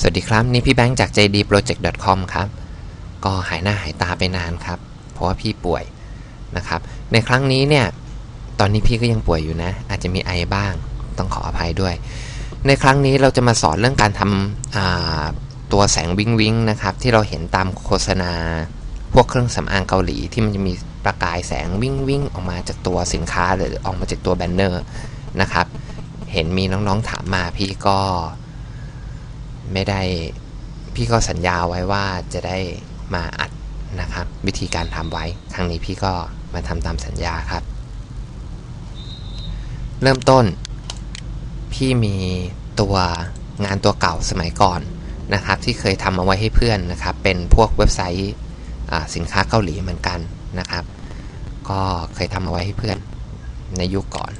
สวัสดีครับ นี่พี่แบงค์จาก jdproject.com ครับ ก็หายหน้าหายตาไปนานครับ เพราะว่าพี่ป่วยนะครับ ในครั้งนี้เนี่ย ตอนนี้พี่ก็ยังป่วยอยู่นะ อาจจะมีไอบ้าง ต้องขออภัยด้วย ในครั้งนี้เราจะมาสอนเรื่องการทำตัวแสงวิงวิงนะครับ ที่เราเห็นตามโฆษณา พวกเครื่องสำอางเกาหลี ที่มันจะมีประกายแสงวิ่งวิ่งออกมาจากตัวสินค้าหรือออกมาจากตัวแบนเนอร์นะครับ เห็นมีน้องๆถามมาพี่ก็ ไม่ได้พี่ก็สัญญาไว้ว่าจะได้มาอัดนะครับ วิธีการทำไว้ครั้งนี้พี่ก็มาทำตามสัญญาครับ เริ่มต้น พี่มีตัวงานตัวเก่าสมัยก่อนนะครับ ที่เคยทำเอาไว้ให้เพื่อนนะครับ เป็นพวกเว็บไซต์สินค้าเกาหลีเหมือนกันนะครับ ก็เคยทำเอาไว้ให้เพื่อนในยุคก่อน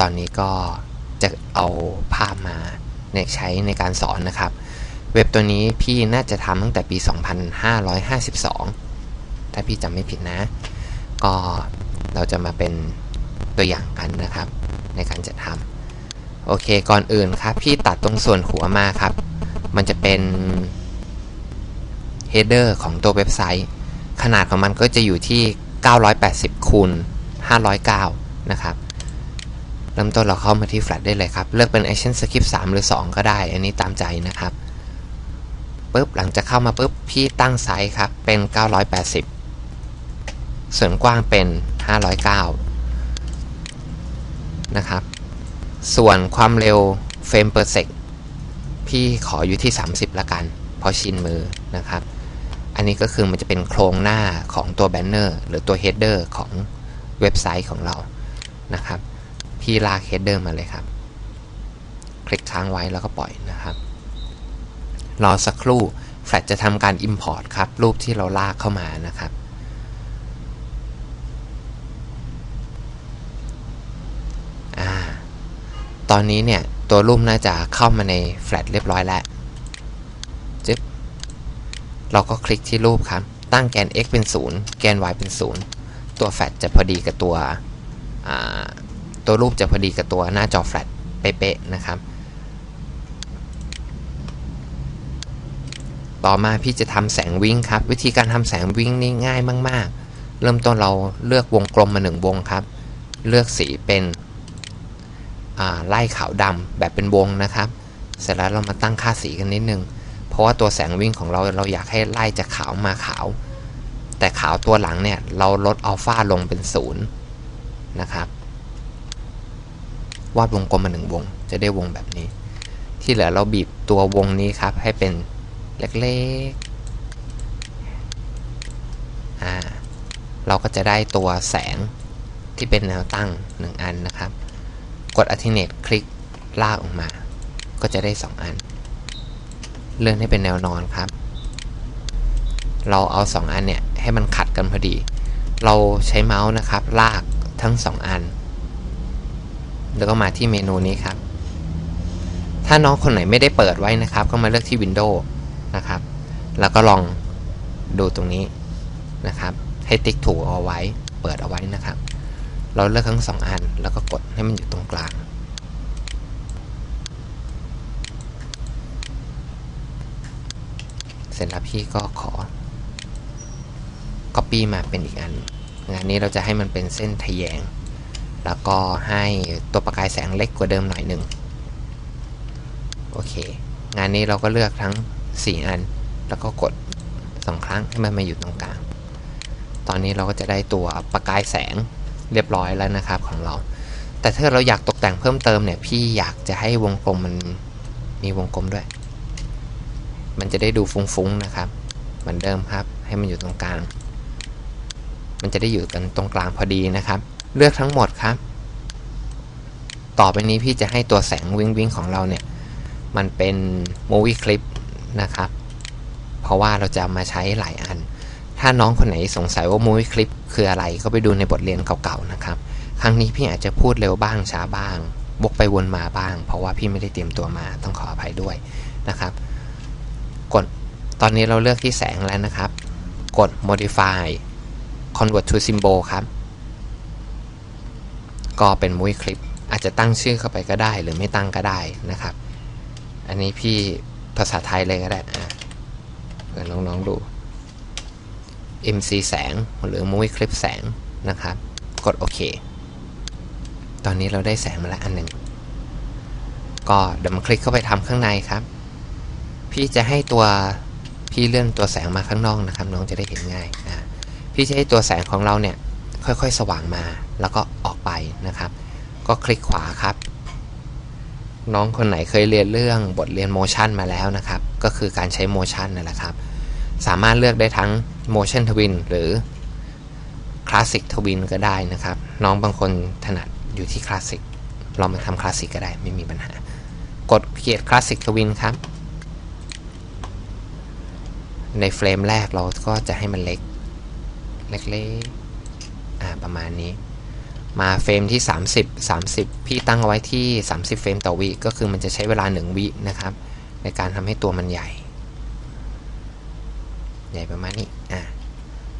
ตอนนี้ก็จะเอาภาพมาในใช้ในการสอนนะครับ เว็บตัวนี้พี่น่าจะทำตั้งแต่ปี 2552 ถ้าพี่จำไม่ผิดนะ ก็เราจะมาเป็นตัวอย่างกันนะครับ ในการจะทำโอเคก่อนอื่นครับ พี่ตัดตรงส่วนหัวมาครับ มันจะเป็น header ของตัวเว็บไซต์ ขนาดของมันก็จะอยู่ที่ 980คูณ509 นะครับเริ่มต้นเราเข้ามาที่ Flat ได้เลยครับ เลือกเป็น Action Script 3 หรือ 2 ก็ได้ อันนี้ตามใจนะครับ ปุ๊บหลังจากเข้ามาปุ๊บพี่ตั้งไซส์ครับเป็น 980 ส่วนกว้างเป็น 509 นะครับ ส่วนความเร็วเฟรม per sec พี่ขออยู่ที่ 30 ละกัน เพราะชินมือนะครับ อันนี้ก็คือมันจะเป็นโครงหน้าของตัวแบนเนอร์หรือตัว header ของเว็บไซต์ของเรานะครับ พี่ลาก header มาเลยครับ คลิกค้างไว้แล้วก็ปล่อยนะครับ รอสักครู่ แฟลชจะทำการ Import ครับ รูปที่เราลากเข้ามานะครับ ตอนนี้เนี่ย ตัวรูปน่าจะเข้ามาในแฟลชเรียบร้อยแล้วจึ๊บเราก็คลิกที่รูปครับ ตั้งแกน x เป็น 0 แกน y เป็น 0 ตัวแฟลชจะพอดีกับตัว ตัวรูปจะพอดีกับตัวหน้าจอแฟลชเป๊ะๆนะครับ ต่อมาพี่จะทำแสงวิ่งครับ วิธีการทำแสงวิ่งนี่ง่ายมาก ๆ เริ่มต้นเราเลือกวงกลมมาหนึ่งวงครับ เลือกสีเป็นไล่ขาวดำแบบเป็นวงนะครับ เสร็จแล้วเรามาตั้งค่าสีกันนิดนึง เพราะว่าตัวแสงวิ่งของเราเราอยากให้ไล่จากขาวมาขาว แต่ขาวตัวหลังเนี่ยเราลดอัลฟาลงเป็นศูนย์นะครับวาดวงกลมมาหนึ่งวง จะได้วงแบบนี้ ที่เหลือเราบีบตัววงนี้ครับให้เป็น เล็กๆอ่าเราก็จะได้ตัวแสงที่เป็นแนวตั้ง 1 อันนะครับ กด alternate คลิกลากออกมา ก็จะได้ 2 อัน เลื่อนให้เป็นแนวนอนครับ เราเอา 2 อันเนี่ย ให้มันขัดกันพอดี เราใช้เมาส์นะครับ ลากทั้ง 2 อัน แล้วก็มาที่เมนูนี้ครับ ถ้าน้องคนไหนไม่ได้เปิดไว้นะครับ ก็มาเลือกที่ Windows นะครับ แล้วก็ลองดูตรงนี้นะครับ ให้ติ๊กถูกเอาไว้ เปิดเอาไว้นะครับ เราเลือกทั้งสองอัน แล้วก็กดให้มันอยู่ตรงกลาง เสร็จแล้วพี่ก็ขอ Copy มาเป็นอีกอัน งานนี้เราจะให้มันเป็นเส้นทะแยง แล้วก็ให้ตัวประกายแสงเล็กกว่าเดิมหน่อยหนึ่งโอเค งานนี้เราก็เลือกทั้ง 4 อัน แล้วก็กด2ครั้งให้มันมาอยู่ตรงกลาง ตอนนี้เราก็จะได้ตัวประกายแสงเรียบร้อยแล้วนะครับของเรา แต่ถ้าเราอยากตกแต่งเพิ่มเติมเนี่ยพี่อยากจะให้วงกลมมันมีวงกลมด้วย มันจะได้ดูฟุ้งๆนะครับ เหมือนเดิมครับ ให้มันอยู่ตรงกลาง มันจะได้อยู่กันตรงกลางพอดีนะครับ เลือกทั้งหมดครับ ต่อไปนี้พี่จะให้ตัวแสงวิงวิงของเราเนี่ย มันเป็นมูวี่คลิป นะครับ เพราะว่าเราจะมาใช้หลายอัน ถ้าน้องคนไหนสงสัยว่ามูวี่คลิปคืออะไรก็ไปดูในบทเรียนเก่าๆนะครับ ครั้งนี้พี่อาจจะพูดเร็วบ้างช้าบ้างวกไปวนมาบ้าง เพราะว่าพี่ไม่ได้เตรียมตัวมาต้องขออภัยด้วยนะครับ กดตอนนี้เราเลือกที่แสงแล้วนะครับ กด modify convert to symbol ครับ ก็เป็นมุ้ยคลิป อาจจะตั้งชื่อเข้าไปก็ได้หรือไม่ตั้งก็ได้นะครับ อันนี้พี่ ภาษาไทยเลยก็ได้อะเผื่อน้องๆดู MC แสงหรือ Movie Clip แสงนะครับ กดโอเค ตอนนี้เราได้แสงมาแล้วอันหนึ่ง ก็เดี๋ยวมาคลิกเข้าไปทำข้างในครับ พี่จะให้ตัวพี่เลื่อนตัวแสงมาข้างนอกนะครับ น้องจะได้เห็นง่ายอะพี่จะให้ตัวแสงของเราเนี่ยค่อยๆ สว่างมาแล้วก็ออกไปนะครับ ก็คลิกขวาครับ น้องคนไหนเคยเรียนเรื่องบทเรียนโมชันมาแล้วนะครับ ก็คือการใช้โมชันนั่นแหละครับ สามารถเลือกได้ทั้ง motion twin หรือ classic twin ก็ได้นะครับ น้องบางคนถนัดอยู่ที่ classic เรามาทำ classic ก็ได้ไม่มีปัญหา กดเกียร classic twin ครับ ในเฟรมแรกเราก็จะให้มันเล็ก เล็กๆประมาณนี้ มาเฟรมที่ 30 30 พี่ตั้งเอาไว้ที่ 30 เฟรมต่อวิก็คือมันจะใช้เวลา 1 วินะครับ ในการทำให้ตัวมันใหญ่ ใหญ่ประมาณนี้อะ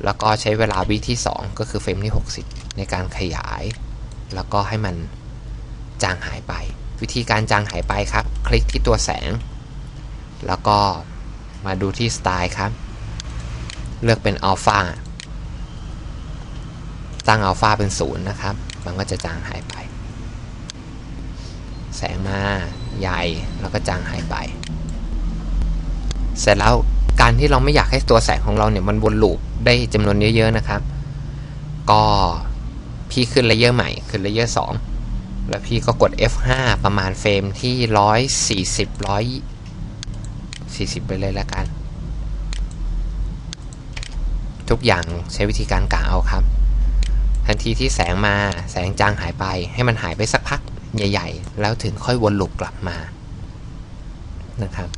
แล้วก็ใช้เวลาวิที่ 2 ก็คือเฟรมที่ 60 ในการขยาย แล้วก็ให้มันจางหายไป วิธีการจางหายไปครับ คลิกที่ตัวแสง แล้วก็มาดูที่สไตล์ครับ เลือกเป็นอัลฟาตั้งอัลฟาเป็นศูนย์นะครับ มันก็จะจางหายไป แสงมาใหญ่แล้วก็จางหายไป เสร็จแล้วการที่เราไม่อยากให้ตัวแสงของเราเนี่ยมันวนลูปได้จำนวนเยอะๆนะครับ ก็พี่ขึ้นเลเยอร์ใหม่ขึ้นเลเยอร์2แล้วพี่ก็กด F5 ประมาณเฟรมที่ 140 140 ไปเลยแล้วกัน ทุกอย่างใช้วิธีการกะเอาครับ ทันทีที่แสงมาแสงจางหายไป ให้มันหายไปสักพักใหญ่ ๆ แล้วถึงค่อยวนลูปกลับมานะครับ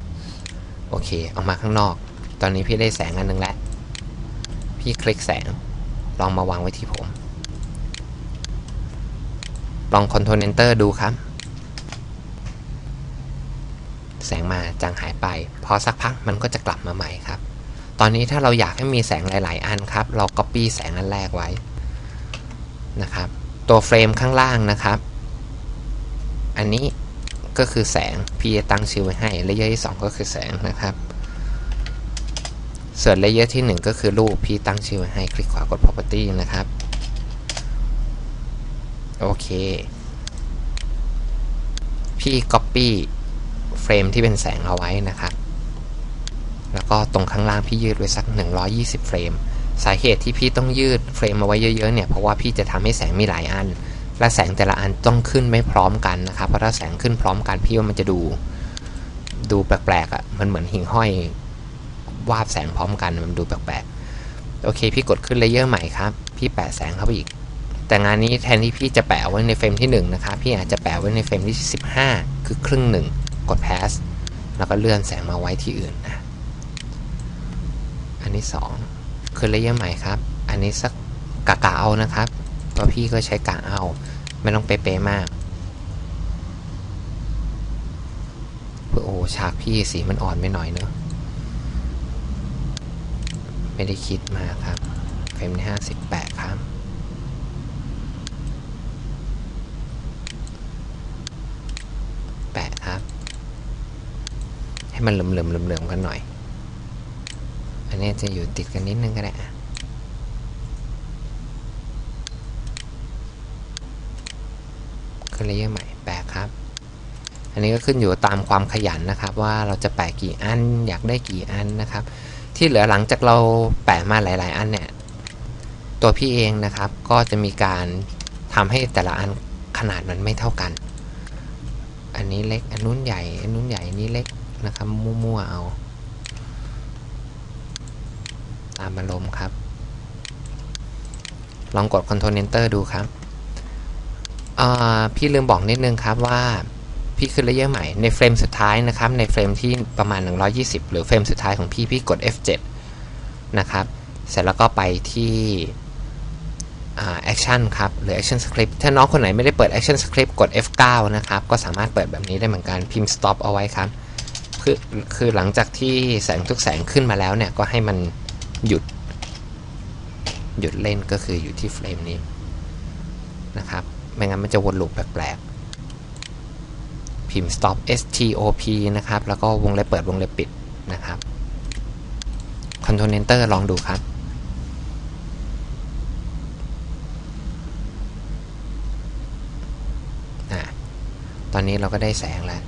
โอเคออกมาข้างนอก ตอนนี้พี่ได้แสงอันหนึงแล้ว พี่คลิกแสง ลองมาวางไว้ที่ผม ลอง Ctrl Enter ดูครับ แสงมาจางหายไป พอสักพักมันก็จะกลับมาใหม่ครับ ตอนนี้ถ้าเราอยากให้มีแสงหลาย ๆ อันครับ เรา Copy แสงอันแรกไว้ นะครับ ตัวเฟรมข้างล่างนะครับ อันนี้ก็คือแสง พี่จะตั้งชื่อไว้ให้เลเยอร์ที่ 2 ก็คือแสงนะครับ ส่วนเลเยอร์ที่ 1 ก็คือรูป พี่ตั้งชื่อไว้ให้ คลิกขวากด property นะครับ โอเค พี่ copy เฟรมที่เป็นแสงเอาไว้นะครับ แล้วก็ตรงข้างล่างพี่ยืดไว้สัก 120 เฟรม สาเหตุที่พี่ต้องยืดเฟรมเอาไว้เยอะๆเนี่ยเพราะว่าพี่จะทำให้แสงมีหลายอัน และแสงแต่ละอันต้องขึ้นไม่พร้อมกันนะครับเพราะถ้าแสงขึ้นพร้อมกันพี่ว่ามันจะดูดูแปลกๆอะ่ะมันเหมือนหิ่งห้อยวาบแสงพร้อมกันมันดูแปลกๆโอเค พี่กดขึ้นเลเยอร์ใหม่ครับพี่แปะแสงเข้าไปอีก แต่งานนี้แทนที่พี่จะแปะไว้ในเฟรมที่1นะครับพี่อาจจะแปะไว้ในเฟรมที่ 15 คือครึ่งหนึ่งกด pass แล้วก็เลื่อนแสงมาไว้ที่อื่นนะอันนี้2 คือเลเยอร์ใหม่ครับ อันนี้สักกะกะเอานะครับตัวพี่ก็ใช้กะเอา ไม่ต้องเป๊ะมากเพื่อโอ้ฉากพี่สีมันอ่อนไปหน่อยเนอะไม่ได้คิดมาครับเฟรมที่58ครับแปะครับ ให้มันเหลื่อมๆเหลื่อมๆกันหน่อย นนี้จะอยู่ติดกันนิดนึงก็ได้อะขึ้นเลเยอร์ใหม่แปะครับ อันนี้ก็ขึ้นอยู่ตามความขยันนะครับ ว่าเราจะแปะกี่อันอยากได้กี่อันนะครับ ที่เหลือหลังจากเราแปะมาหลาย ๆ อันเนี่ยตัวพี่เองนะครับก็จะมีการทำให้แต่ละอันขนาดมันไม่เท่ากัน อันนี้เล็ก อันนู้นใหญ่ อันนู้นใหญ่ อันนี้เล็กนะครับ มั่วๆเอา ตามอารมณ์ครับ ลองกด Ctrl Enter ดูครับ พี่ลืมบอกนิดนึงครับว่าพี่ขึ้นเลเยอร์ใหม่ในเฟรมสุดท้ายนะครับ ในเฟรมที่ประมาณ 120 หรือเฟรมสุดท้ายของพี่พี่กด F7 นะครับ เสร็จแล้วก็ไปที่ action ครับหรือ action script ถ้าน้องคนไหนไม่ได้เปิด action script กด F9 นะครับ ก็สามารถเปิดแบบนี้ได้เหมือนกันพิมพ์ stop เอาไว้ครับ คือคือหลังจากที่แสงทุกแสงขึ้นมาแล้วเนี่ย ก็ให้มัน หยุด หยุดเล่นก็คืออยู่ที่เฟรมนี้นะครับ ไม่งั้นมันจะวนลูปแปลกๆ พิมพ์ stop stop นะครับ แล้วก็วงเล็บเปิดวงเล็บปิดนะครับ control enter ลองดูครับตอนนี้เราก็ได้แสงแล้ว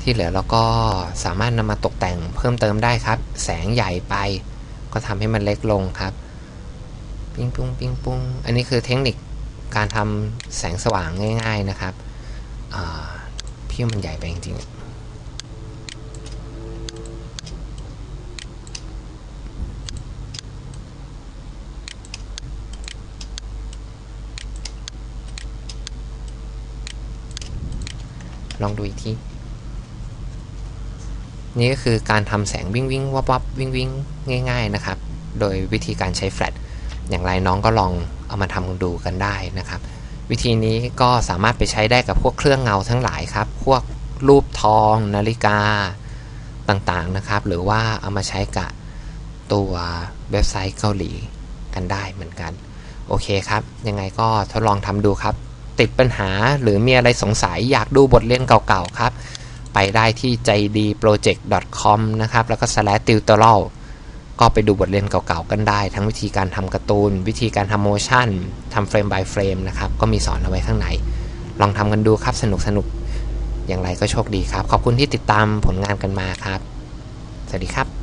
ที่เหลือเราก็สามารถนำมาตกแต่งเพิ่มเติมได้ครับ แสงใหญ่ไป ก็ทำให้มันเล็กลงครับ ปิ้งปุ้งปิ้งปุ้งอันนี้คือเทคนิคการทำแสงสว่างง่าย ๆนะครับพี่มันใหญ่ไปจริงๆลองดูอีกที นี่ก็คือการทำแสงวิ่งวิ่งวับวับวิ่งวิ่งง่าย ๆนะครับ โดยวิธีการใช้แฟลชอย่างไรน้องก็ลองเอามาทำดูกันได้นะครับ วิธีนี้ก็สามารถไปใช้ได้กับพวกเครื่องเงาทั้งหลายครับ พวกรูปทอง นาฬิกาต่างๆนะครับ หรือว่าเอามาใช้กับตัวเว็บไซต์เกาหลีกันได้เหมือนกัน โอเคครับ ยังไงก็ทดลองทำดูครับ ติดปัญหาหรือมีอะไรสงสัยอยากดูบทเรียนเก่าๆครับ ไปได้ที่ใจดี project.com นะครับ แล้วก็ slash tutorial ก็ไปดูบทเรียนเก่าๆกันได้ ทั้งวิธีการทำการ์ตูน วิธีการทำโมชั่นทำเฟรม by เฟรมนะครับ ก็มีสอนเอาไว้ข้างใน ลองทำกันดูครับสนุกสนุกๆอย่างไรก็โชคดีครับ ขอบคุณที่ติดตามผลงานกันมาครับ สวัสดีครับ